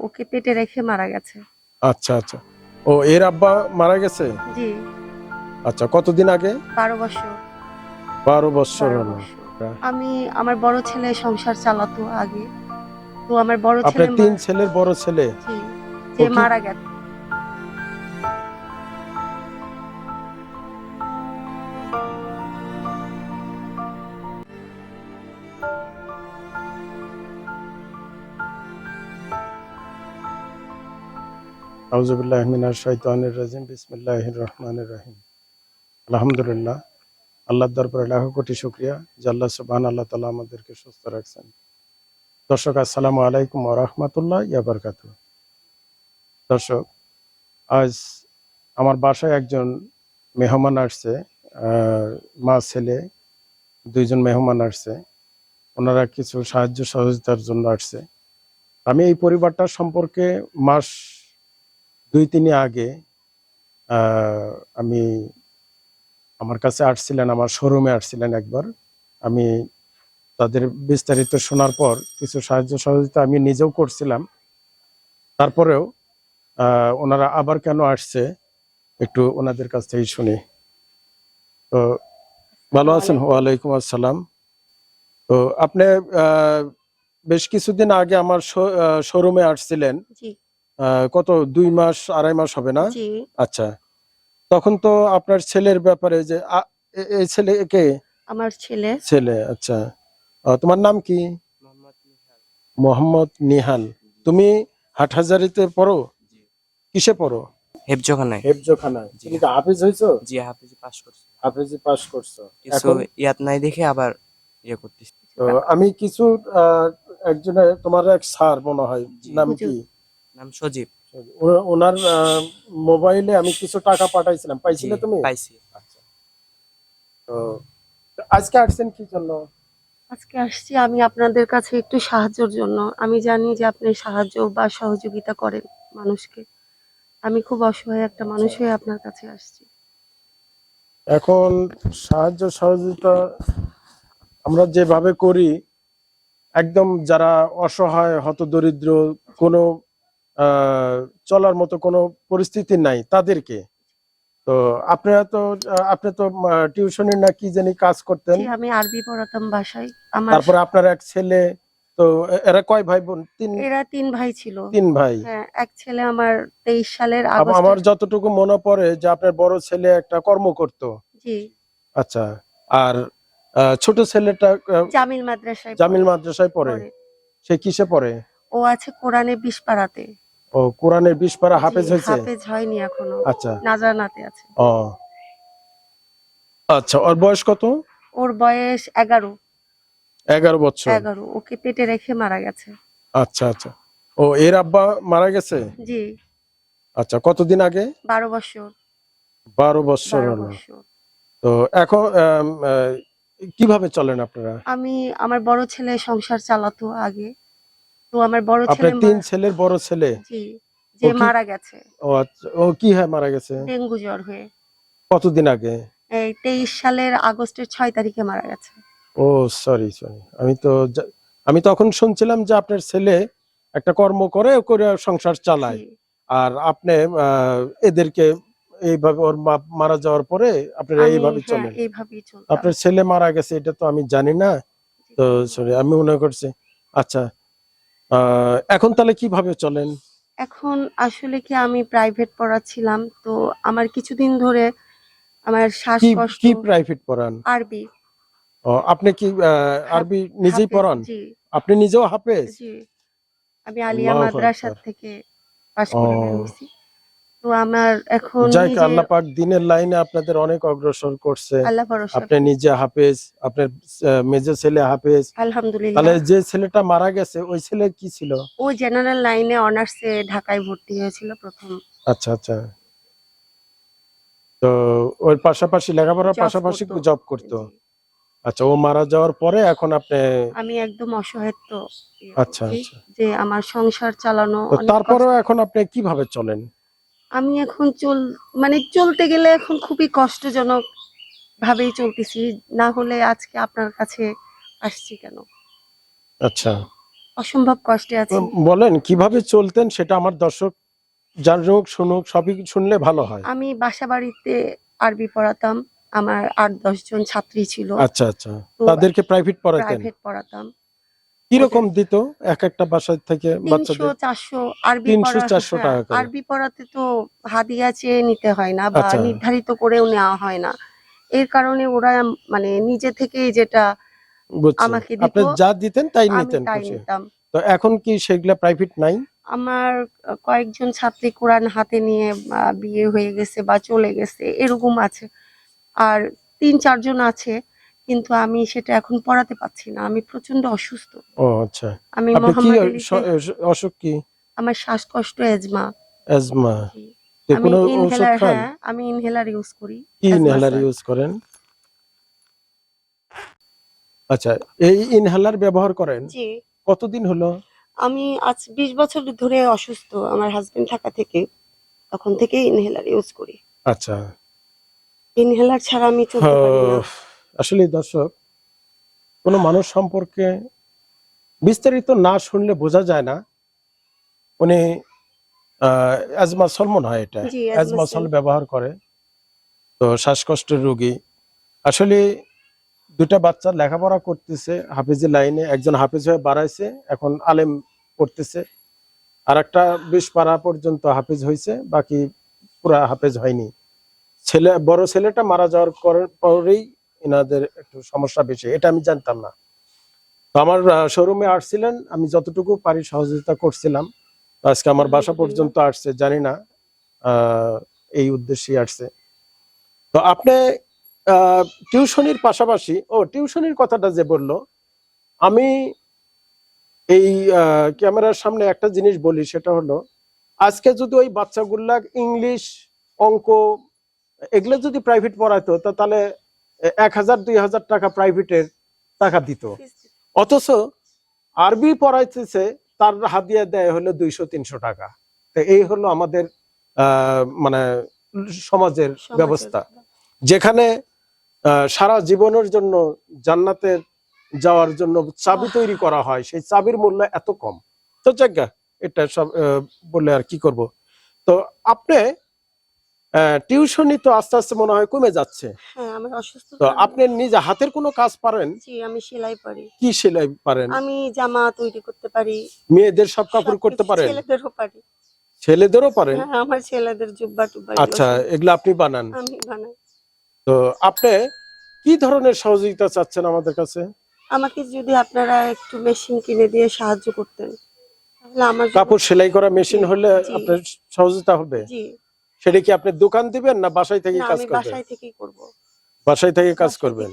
ওকে পেটে রেখে মারা গেছে। আচ্ছা আচ্ছা। ও এর আব্বা মারা গেছে? জি। আচ্ছা কতদিন আগে? বারো বছর। বারো বছর হলো। আমি আমার বড় ছেলে সংসার চালাতো আগে। তো আমার বড় ছেলে তিন ছেলের বড় ছেলে? জি, যে মারা গেছে। আউজুবিল্লাহ শাইতানির রাজিম রহিম। আলহামদুলিল্লাহ দরবারে লাখো কোটি শুকরিয়া যে আল্লাহ সুবহান আল্লাহ তাআলা আমাদেরকে সুস্থ রাখছেন। দর্শক, আসসালামু আলাইকুম ইয়া বারাকাতুহু। দর্শক, আজ আমার বাসায় একজন মেহমান আসছে মা, ছেলে, দুইজন মেহমান আসছে। ওনারা কিছু সাহায্য সহযোগিতার জন্য আসছে। আমি এই পরিবারটা সম্পর্কে মাস দুই তিনে আগে আমি আমার কাছে আসছিলেন, আমার শোরুমে আসছিলেন একবার। আমি তাদের বিস্তারিত শোনার পর কিছু সাহায্য সহযোগিতা আমি নিজেও করছিলাম। তারপরেও ওনারা আবার কেন আসছে, একটু ওনাদের কাছ থেকে শুনি। তো ভালো আছেন? ওয়ালাইকুম আসসালাম। তো আপনি বেশ কিছুদিন আগে আমার শোরুমে আসছিলেন। কত দুই মাস আড়াই মাস হবে না? আচ্ছা। তখন তো আপনার ছেলের ব্যাপারে যে এই ছেলে কে? আমার ছেলে। ছেলে আচ্ছা। তোমার নাম কি? মোহাম্মদ নিহাল। তুমি হাটহাজারিতে পড়ো? কিসে পড়ো? হেফজোখানায়। হেফজোখানায়। জি। তুমি কি হাফেজ হয়েছো জি হাফিজ পাস করছি। হাফেজে পাস করছ। এখন ইয়াত নাই দেখে আবার ইয়ে করতেছি। তো আমি কিছু আহ, একজনের তোমার এক স্যার মনে হয়। নাম কি? নাম সজীব। ওনার মোবাইলে আমি কিছু টাকা পাঠাইছিলাম। পাইছিলে তুমি? পাইছি। আচ্ছা। তো আজকে আসছেন কি জন্য? আজকে আসছি আমি আপনাদের কাছে একটু সাহায্যের জন্য। আমি জানি যে আপনি সাহায্য বা সহযোগিতা করেন মানুষকে। আমি খুব অসহায় একটা মানুষ হয়ে আপনার কাছে আসছি। এখন সাহায্য সহযোগিতা আমরা যেভাবে করি একদম যারা অসহায় হতদরিদ্র কোনো আহ, চলার মতো কোনো পরিস্থিতি নাই তাদেরকে। তো আপনারা তো আপনি তো টিউশনের না কি জানি কাজ করতেন। আমি আরবি পড়াতাম বাসায়। আমার তারপরে আপনার এক ছেলে তো এরা কয় ভাই বোন? তিন এরা তিন ভাই ছিল। তিন ভাই। হ্যাঁ এক ছেলে আমার তেইশ সালের আব- আমার যতটুকু মনে পড়ে যে আপনার বড় ছেলে একটা কর্ম করতো। জি। আচ্ছা আর ছোট ছেলেটা জামিল মাদ্রাসায় জামিল মাদ্রাসায় পড়ে। সে কিসে পড়ে? ও আছে কোরআনে বিশ পাড়াতে। ও কোরআনের বিশ পারা হাফেজ হয়েছে? হাফেজ হয়নি এখনও। আচ্ছা। নাজানাতে আছে। ও। আচ্ছা ওর বয়স কত? ওর বয়স এগারো। এগারো বছর। এগারো। ওকে পেটে রেখে মারা গেছে। আচ্ছা আচ্ছা। ও এর আব্বা মারা গেছে? জি। আচ্ছা কতদিন আগে? বারো বছর। বারো বছর বারো হলো। তো এখন কীভাবে চলেন আপনারা? আমি আমার বড় ছেলে সংসার চালাতো আগে। তো আমার বড় ছেলে আপনার তিন ছেলের বড় ছেলে? জি যে মারা গেছে। ও আচ্ছা ও কি হয় মারা গেছে? ডেঙ্গু জ্বর হয়ে। কতদিন আগে? এই তেইশ সালের আগস্টের ছয় তারিখে মারা গেছে। ও সরি সরি আমি তো আমি তখন শুনছিলাম যে আপনার ছেলে একটা কর্ম করে করে সংসার চালায়। আর আপনি এদেরকে এইভাবে ওর মারা যাওয়ার পরে আপনারা এইভাবে হ্যাঁ, চলেন। চলতাম। আপনার ছেলে মারা গেছে এটা তো আমি জানি না। তো সরি আমি মনে করছি আচ্ছা এখন তাহলে কীভাবে চলেন? এখন আসলে কি আমি প্রাইভেট পড়াচ্ছিলাম তো আমার কিছুদিন ধরে আমার শ্বাসকষ্ট কি প্রাইভেট পড়ান? আরবি। ও, আপনি কি আরবি নিজেই পড়ান? আপনি নিজেও হাফেজ? জি। আমি আলিয়া মাদ্রাসা থেকে পাশ করে ও। তো আমার এখন যাই আল্লাহ পাক দিনের লাইনে আপনাদের অনেক অগ্রসর করছে। আপনি নিজে হাফেজ আপনার ছেলে হাফেজ। আলহামদুলিল্লাহ। তাহলে যে ছেলেটা মারা গেছে ওই ছেলে কি ছিল? ও জেনারেল লাইনে অনার্সে ঢাকায় ভর্তি হয়েছিল প্রথম। আচ্ছা আচ্ছা। তো ওর পাশাপাশি লেখাপড়ার পাশাপাশি। জব করতো? আচ্ছা ও মারা যাওয়ার পরে এখন আপনি আমি একদম অসহায়ত্ব আচ্ছা, আচ্ছা। যে আমার সংসার চালানো তারপরেও এখন আপনি কীভাবে চলেন? আমি এখন চল মানে চলতে গেলে এখন খুবই কষ্টজনক ভাবেই চলতেছি। না হলে আজকে আপনার কাছে আসছি কেন? আচ্ছা। অসম্ভব কষ্টে আছি। বলেন কীভাবে চলতেন সেটা আমার দর্শক জানুক শুনুক সবই শুনলে ভালো হয়। আমি বাসা বাড়িতে আরবি পড়াতাম। আমার আট দশ জন ছাত্রী ছিল। আচ্ছা আচ্ছা। তাদেরকে প্রাইভেট পড়াতেন? প্রাইভেট পড়াতাম। কীরকম দিত? এক একটা বাসা থেকে বাচ্চাদের চারশো আরবি 300, পড়া- 400 হ্যাঁ, টাকা করে। আরবি পড়াতে তো হাদিয়া চেয়ে নিতে হয় না বা আচ্ছা। নির্ধারিত করেও নেওয়া হয় না। এর কারণে ওরা মানে নিজে থেকেই যেটা আমাকে দিত, আপনি যা দিতেন তাই নিতেন তাই নিতাম। তো এখন কি সেগুলা প্রাইভেট নাই? আমার কয়েকজন ছাত্রী কোরআন হাতে নিয়ে বিয়ে হয়ে গেছে বা চলে গেছে এরকম আছে। আর তিন চারজন আছে। কিন্তু আমি সেটা এখন পড়াতে পারছি না। আমি প্রচণ্ড অসুস্থ। ও আচ্ছা। আমি অসুখ কি? আমার শ্বাসকষ্ট এজমা। অ্যাজমা আমি কোনো ওষুধ ইনহেলার খান? হ্যাঁ আমি ইনহেলার ইউজ করি। কি ইনহেলার ইউজ করেন? আচ্ছা এই ইনহেলার ব্যবহার করেন? জি। কতদিন হলো? আমি আজ বিশ বছর ধরে অসুস্থ। আমার হাজবেন্ড থাকা থেকে। তখন থেকে ইনহেলার ইউজ করি। আচ্ছা। ইনহেলার ছাড়া আমি চলতে পারি না। আসলে দর্শক কোনো মানুষ সম্পর্কে বিস্তারিত না শুনলে বোঝা যায় না। উনি অ্যাজমা মনে হয় এটা। জি, অ্যাজমা সল ব্যবহার করে। তো শ্বাসকষ্টের রোগী। আসলে দুটা বাচ্চা লেখাপড়া করতেছে হাফিজি লাইনে একজন হাফিজ হয়ে বাড়াইছে এখন আলেম পড়তেছে। আর একটা বিশ পাড়া পর্যন্ত হাফিজ হয়েছে বাকি পুরা হাফেজ হয়নি। ছেলে বড় ছেলেটা মারা যাওয়ার পরেই এনাদের একটু সমস্যা বেশি, এটা আমি জানতাম না। তো আমার শোরুমে আসছিলেন, আমি যতটুকু পারি সহযোগিতা করছিলাম। আজকে আমার বাসা পর্যন্ত আসছে, জানি না এই উদ্দেশ্যে আসছে। তো আপনি টিউশনির পাশাপাশি, ও, টিউশনির কথাটা যে বলল, আমি এই ক্যামেরার সামনে একটা জিনিস বলি, সেটা হলো, আজকে যদি ওই বাচ্চাগুলা ইংলিশ, অঙ্ক, এগুলো যদি প্রাইভেট পড়াইতো তাহলে এক হাজার দুই হাজার টাকা প্রাইভেটের টাকা দিত। অথচ আরবি পড়াইতেছে তার হাদিয়া দেয় হলো দুইশো তিনশো টাকা। তো এই হলো আমাদের মানে সমাজের ব্যবস্থা। যেখানে সারা জীবনের জন্য জান্নাতের যাওয়ার জন্য চাবি তৈরি করা হয় সেই চাবির মূল্য এত কম। তো জায়গা এটা সব বলে আর কি করব? তো আপনি টিউশনি তো আস্তে আস্তে মনে হয় কমে যাচ্ছে। হ্যাঁ আমার অসুস্থ তো আপনি নিজে হাতের কোনো কাজ পারেন? জি আমি সেলাই পারি। কি সেলাই পারেন? আমি জামা তৈরি করতে পারি। মেয়েদের সব কাপড় করতে পারেন? ছেলেদেরও পারি। ছেলেদেরও পারেন? হ্যাঁ আমার ছেলেদের জুব্বা টুব্বা আচ্ছা এগুলো আপনি বানান। আমি বানাই। তো আপনি কি ধরনের সহযোগিতা চাচ্ছেন আমাদের কাছে? আমাকে যদি আপনারা একটু মেশিন কিনে দিয়ে সাহায্য করতেন তাহলে আমার কাপড় সেলাই করা মেশিন হলে আপনার সহযোগিতা হবে? জি। সেটা কি আপনি দোকান দিবেন না বাসায় থেকে কাজ করবেন? বাসায় থেকেই করব। বাসায় থেকে কাজ করবেন?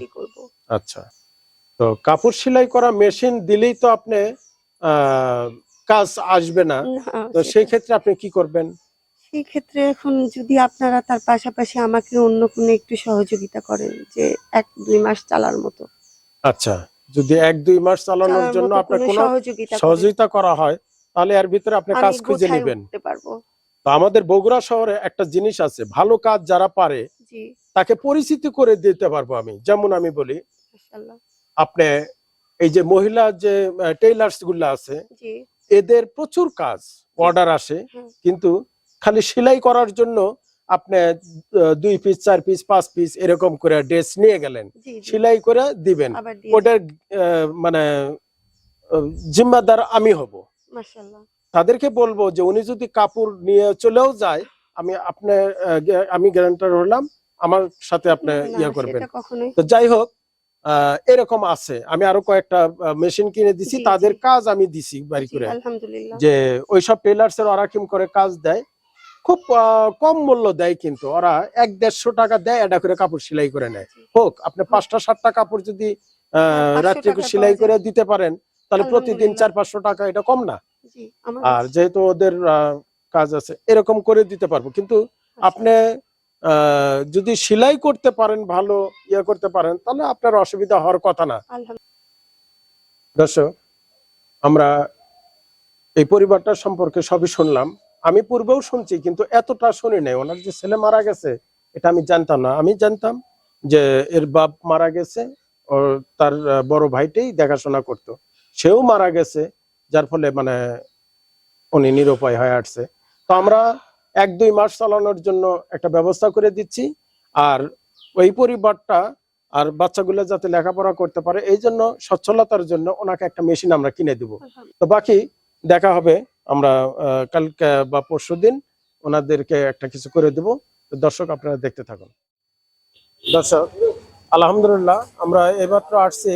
আচ্ছা। তো কাপড় সেলাই করা মেশিন দিলেই তো আপনি কাজ আসবে না। তো সেই ক্ষেত্রে আপনি কি করবেন? সেই ক্ষেত্রে এখন যদি আপনারা তার পাশাপাশি আমাকে অন্য কোনো একটু সহযোগিতা করেন যে এক দুই মাস চালার মতো। আচ্ছা। যদি এক দুই মাস চালানোর জন্য আপনার কোনো কোনো সহযোগিতা করা হয় তাহলে এর ভিতরে আপনি কাজ খুঁজে নেবেন। পারব। তো আমাদের বগুড়া শহরে একটা জিনিস আছে ভালো কাজ যারা পারে তাকে পরিচিতি করে দিতে পারব আমি। যেমন আমি বলি আপনি এই যে মহিলা যে টেইলার্সগুলো আছে এদের প্রচুর কাজ অর্ডার আসে। কিন্তু খালি সেলাই করার জন্য আপনি দুই পিস চার পিস পাঁচ পিস এরকম করে ড্রেস নিয়ে গেলেন সেলাই করে দিবেন। ওটার মানে জিম্মাদার আমি হব। মাশাআল্লাহ। তাদেরকে বলব যে উনি যদি কাপড় নিয়ে চলেও যায় আমি আপনার আমি গ্যারান্টার হলাম আমার সাথে আপনি ইয়ে করবেন। তো যাই হোক এরকম আছে। আমি আরও কয়েকটা মেশিন কিনে দিছি তাদের কাজ আমি দিছি বাড়ি করে। যে ওইসব টেলার্স এর ওরা কিম করে কাজ দেয়? খুব কম মূল্য দেয় কিন্তু। ওরা এক দেড়শো টাকা দেয় এটা করে কাপড় সেলাই করে নেয়। হোক আপনি পাঁচটা সাতটা কাপড় যদি আহ, 500 রাত্রে সেলাই করে দিতে পারেন তাহলে প্রতিদিন চার পাঁচশো টাকা এটা কম না। আর যেহেতু ওদের কাজ আছে এরকম করে দিতে পারব। কিন্তু আপনি যদি সেলাই করতে পারেন ভালো ইয়ে করতে পারেন তাহলে আপনার অসুবিধা হওয়ার কথা না। দর্শক আমরা এই পরিবারটা সম্পর্কে সবই শুনলাম। আমি পূর্বেও শুনছি কিন্তু এতটা শুনি নাই। ওনার যে ছেলে মারা গেছে এটা আমি জানতাম না। আমি জানতাম যে এর বাপ মারা গেছে ও তার বড় ভাইটাই দেখাশোনা করতো। সেও মারা গেছে যার ফলে মানে উনি নিরুপায় হয়ে আসছে। তো আমরা এক দুই মাস চালানোর জন্য একটা ব্যবস্থা করে দিচ্ছি। আর ওই পরিবারটা আর বাচ্চাগুলো যাতে লেখাপড়া করতে পারে এই জন্য সচ্ছলতার জন্য ওনাকে একটা মেশিন আমরা কিনে দিব। তো বাকি দেখা হবে আমরা কালকে বা পরশু দিন ওনাদেরকে একটা কিছু করে দেব। তো দর্শক আপনারা দেখতে থাকুন। দর্শক আলহামদুলিল্লাহ আমরা এমাত্র আসছি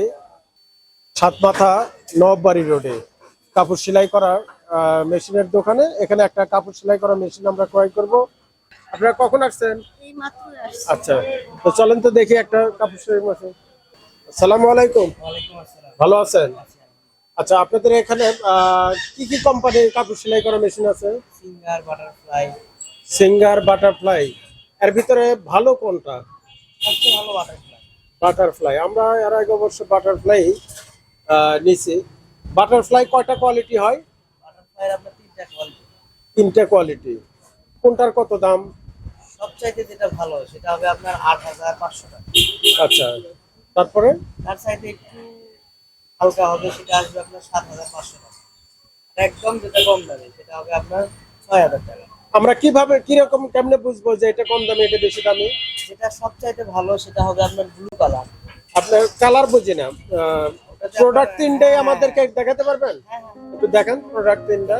সাতমাথা নববাড়ি রোডে। কাপড় সেলাই করার মেশিনের দোকানে। এখানে একটা কাপড় সেলাই করা মেশিন আমরা ক্রয় করব। আপনারা কখন আসছেন? আচ্ছা তো চলেন তো দেখি একটা কাপড় সেলাই মেশিন আসসালামু আলাইকুম। ভালো আছেন? আচ্ছা আপনাদের এখানে কি কি কোম্পানির কাপড় সেলাই করা মেশিন আছে? Singer Butterfly. Singer Butterfly. এর ভিতরে ভালো কোনটা? সবচেয়ে ভালো বাটারফ্লাই। বাটারফ্লাই। আমরা এর আগে অবশ্য বাটারফ্লাই নিছি। বাটারফ্লাই কয়টা কোয়ালিটি হয়? তিনটা কোয়ালিটি কোনটার কত দাম? সবচাইতে যেটা ভালো সেটা হবে আপনার আট হাজার পাঁচশো টাকা। আচ্ছা তারপরে? তার সাইডে একটু হালকা হবে সেটা আসবে আপনার সাত হাজার পাঁচশো টাকা। একদম যেটা কম দামে সেটা হবে আপনার ছয় হাজার টাকা। আমরা কীভাবে কীরকম কেমনে বুঝব যে এটা কম দামে এটা বেশি দামি? যেটা সবচাইতে ভালো সেটা হবে আপনার ব্লু কালার আপনার কালার বুঝি না প্রোডাক্ট তিনটাই আমাদেরকে দেখাতে পারবেন? হ্যাঁ হ্যাঁ। একটু দেখেন প্রোডাক্ট তিনটা।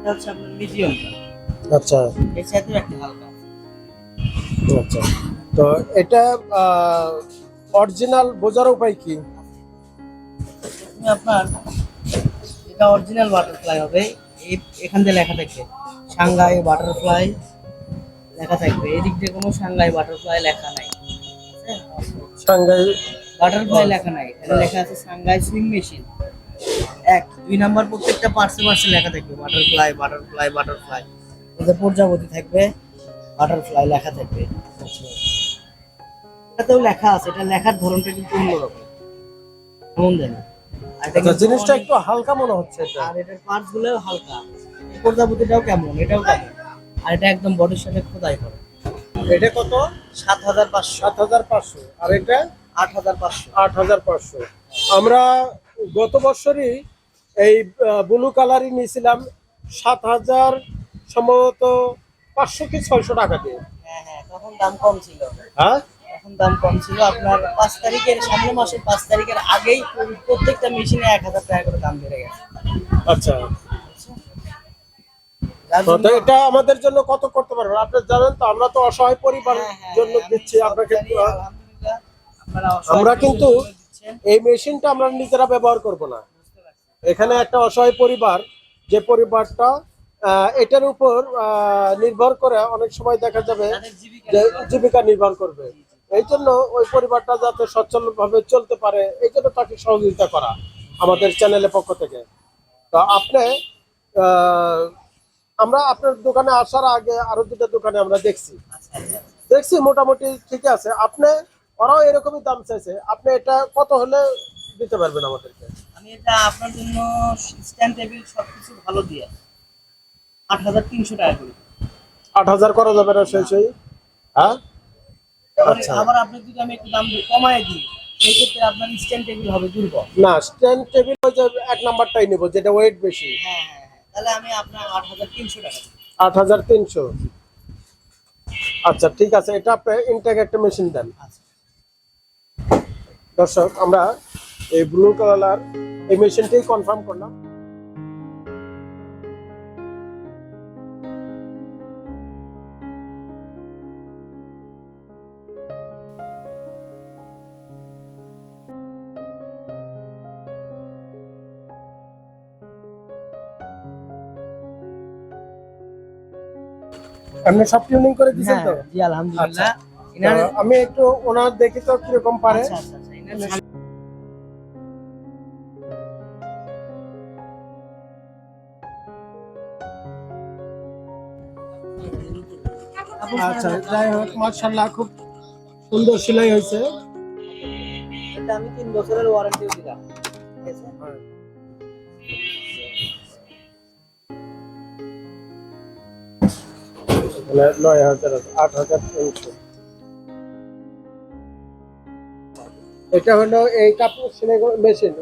এটা হচ্ছে আপনার মিডিয়ামটা আচ্ছা। একটা হালকা আচ্ছা। তো এটা অরিজিনাল বোঝার উপায় কি? আপনার এটা অরিজিনাল বাটারফ্লাই হবে। এখান দিয়ে লেখা থাকবে সাংঘাই বাটারফ্লাই লেখা থাকবে। এদিক দিয়ে কোনো সাংঘাই বাটারফ্লাই লেখা নাই। সাংঘাই বাটারফ্লাই লেখা নাই। এখানে লেখা আছে সাংঘাই সুইং মেশিন এক দুই নাম্বার প্রত্যেকটা পার্সে পার্সে লেখা থাকবে। বাটারফ্লাই বাটারফ্লাই বাটারফ্লাই ওদের প্রজাপতি থাকবে বাটারফ্লাই লেখা থাকবে। এটাতেও লেখা আছে এটা লেখার ধরনটা কিন্তু অন্যরকম। এমন দেন এটা আচ্ছা জিনিসটা একটু হালকা মনে হচ্ছে এটা। আর এটার পার্টসগুলো হালকা। প্রজাপতিটাও কেমন এটাও কেমন? আর এটা একদম বডির সাথে খোদাই করে। এটা কত? সাত হাজার পাঁচশো। সাত হাজার পাঁচশো। আর এটা? আট হাজার পাঁচশো। আট হাজার পাঁচশো। আমরা গত বছরই এই ব্লু কালারই নিয়েছিলাম সাত হাজার সম্ভবত পাঁচশো কি ছয়শো টাকা দিয়ে। হ্যাঁ হ্যাঁ তখন দাম কম ছিল। হ্যাঁ? তখন দাম কম ছিল। আপনার পাঁচ তারিখের সামনের মাসের পাঁচ তারিখের আগেই প্রত্যেকটা মেশিনে এক হাজার টাকা করে দাম বেড়ে গেছে। আচ্ছা। এটা আমাদের জন্য কত করতে পারবেন? আপনি জানেন তো আমরা তো অসহায় হ্যাঁ, হ্যাঁ, জন্য দিচ্ছি আপনাকে। আমরা কিন্তু এই মেশিনটা আমরা নিজেরা ব্যবহার করব না। এখানে একটা অসহায় পরিবার, যে পরিবারটা এটার উপর নির্ভর করে অনেক সময় দেখা যাবে জীবিকা নির্ভর করবে। এই জন্য ওই পরিবারটা যাতে সচ্ছল ভাবে চলতে পারে, এই জন্য তাকে সহযোগিতা করা আমাদের চ্যানেলের পক্ষ থেকে। তো আপনি আমরা আপনার দোকানে আসার আগে আরও দুটো দোকানে আমরা দেখছি। দেখছি মোটামুটি ঠিক আছে। আপনি, ওরাও এরকমই দাম চাইছে। আপনি এটা কত হলে দিতে পারবেন আমাদেরকে? আমি এটা আপনার জন্য স্ট্যান্ড টেবিল সবকিছু ভালো দিয়ে আট হাজার তিনশো টাকা করে আট হাজার করা যাবে না সেই সেই। হ্যাঁ? আবার- আচ্ছা। আপনি যদি আমি একটু দাম কমায় দিই সেই ক্ষেত্রে আপনার স্ট্যান্ড টেবিল হবে দুর্বল। না স্ট্যান্ড টেবিল ওই যে এক নাম্বারটাই নেব যেটা ওয়েট বেশি। হ্যাঁ হ্যাঁ হ্যাঁ। তাহলে আমি আপনার আট হাজার তিনশো টাকা আট হাজার তিনশো। আচ্ছা ঠিক আছে। এটা আপনি ইনটেক একটা মেশিন দেন। আচ্ছা। দর্শক আমরা এই ব্লু কালার এই মেশিনটাই কনফার্ম করলাম আপনি সব টিউনিং করে দিচ্ছেন তো হ্যাঁ, জি আলহামদুলিল্লাহ তো এনার আমি একটু ওনার দেখি তো কীরকম পারে আচ্ছা আচ্ছা যাই হোক মার্শাল্লাহ খুব সুন্দর সেলাই হয়েছে। এটা আমি তিন বছরের ওয়ারেন্টিও দিলাম। ঠিক আছে? নয় হাজার আট হাজার তিনশো। এটা হলো এই কাপড় সেলাই মেশিন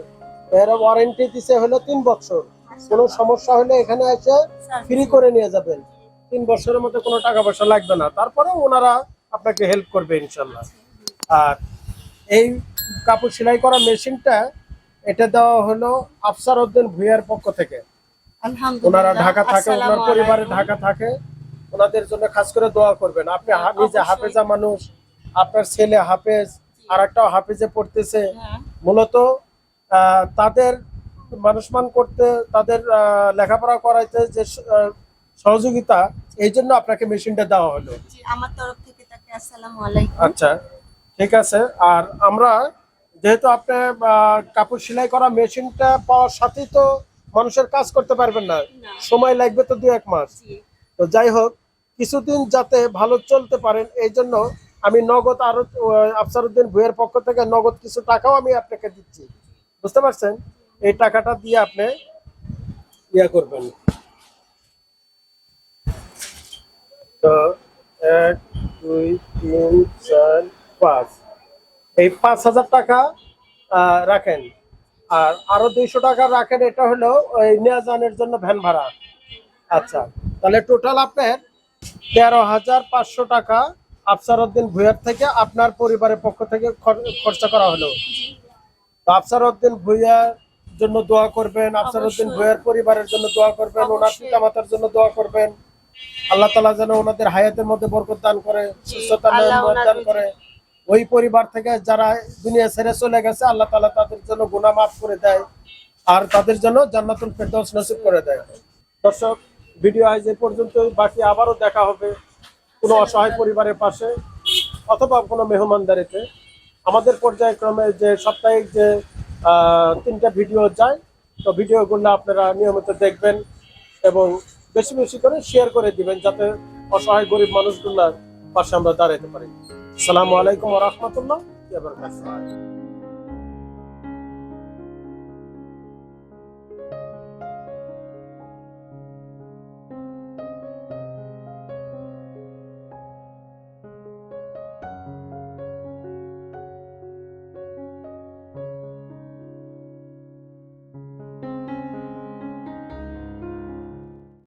এর ওয়ারেন্টি দিছে হলো তিন বছর। কোনো সমস্যা হলে এখানে এসে ফ্রি করে নিয়ে যাবেন। তিন বছরের মধ্যে কোনো টাকা পয়সা লাগবে না। তারপরে ওনারা আপনাকে হেল্প করবে ইনশাল্লাহ আর এই কাপড় সেলাই করা মেশিনটা এটা দেওয়া হলো আফসার উদ্দিন ভুইয়ার পক্ষ থেকে। ওনারা ঢাকা থাকে ওনার পরিবারে ঢাকা থাকে। ওনাদের জন্য খাস করে দোয়া করবেন। আপনি নিজে হাফেজা মানুষ আপনার ছেলে হাফেজ আর একটা হাফেজে পড়তেছে। মূলত আহ, তাদের মানুষমান করতে তাদের লেখাপড়া করাইতে যে সহযোগিতা এই জন্য আপনাকে মেশিনটা দেওয়া হলো। আমার তরফ থেকে তাকে আসসালামু আলাইকুম। আচ্ছা ঠিক আছে। আর আমরা যেহেতু আপনি কাপড় সেলাই করা মেশিনটা পাওয়ার সাথেই তো মানুষের কাজ করতে পারবেন না। সময় লাগবে তো দু এক মাস। তো যাই হোক কিছুদিন যাতে ভালো চলতে পারেন এই জন্য আমি নগদ আরও আফসারুদ্দিন ভুইয়ের পক্ষ থেকে নগদ কিছু টাকাও আমি আপনাকে দিচ্ছি। বুঝতে পারছেন? এই টাকাটা দিয়ে আপনি ইয়া করবেন তো এক দুই তিন চার পাঁচ। এই পাঁচ হাজার টাকা রাখেন। আর আরও দুইশো টাকা রাখেন এটা হলো ওই নিয়াজানের জন্য ভ্যান ভাড়া। আচ্ছা তাহলে টোটাল আপনার তেরো হাজার পাঁচশো টাকা আফসার উদ্দিন ভুইয়ার থেকে আপনার পরিবারের পক্ষ থেকে খর- খরচা করা হলো। তো আফসার উদ্দিন ভুইয়ার জন্য দোয়া করবেন আফসার উদ্দিন ভুইয়ার পরিবারের জন্য দোয়া করবেন ওনার। পিতা মাতার জন্য দোয়া করবেন। আল্লাহ তালা যেন ওনাদের হায়াতের মধ্যে বরকত দান করে সুস্থতা দান করে। ওই পরিবার থেকে যারা দুনিয়া ছেড়ে চলে গেছে আল্লাহ তালা তাদের জন্য গুনাহ মাফ করে দেয় আর তাদের জন্য জান্নাতুল ফেরদৌস নসিব করে দেয়। দর্শক ভিডিও আজ এ পর্যন্ত বাকি আবারও দেখা হবে কোনো অসহায় পরিবারের পাশে অথবা কোনো মেহমানদারিতে। আমাদের পর্যায়ক্রমে যে সাপ্তাহিক যে আহ, তিনটা ভিডিও যায় তো ভিডিওগুলো আপনারা নিয়মিত দেখবেন এবং বেশি বেশি করে শেয়ার করে দিবেন যাতে অসহায় গরিব মানুষগুলোর পাশে আমরা দাঁড়াইতে পারি। সালামু আলাইকুম রহমতুল্লাহ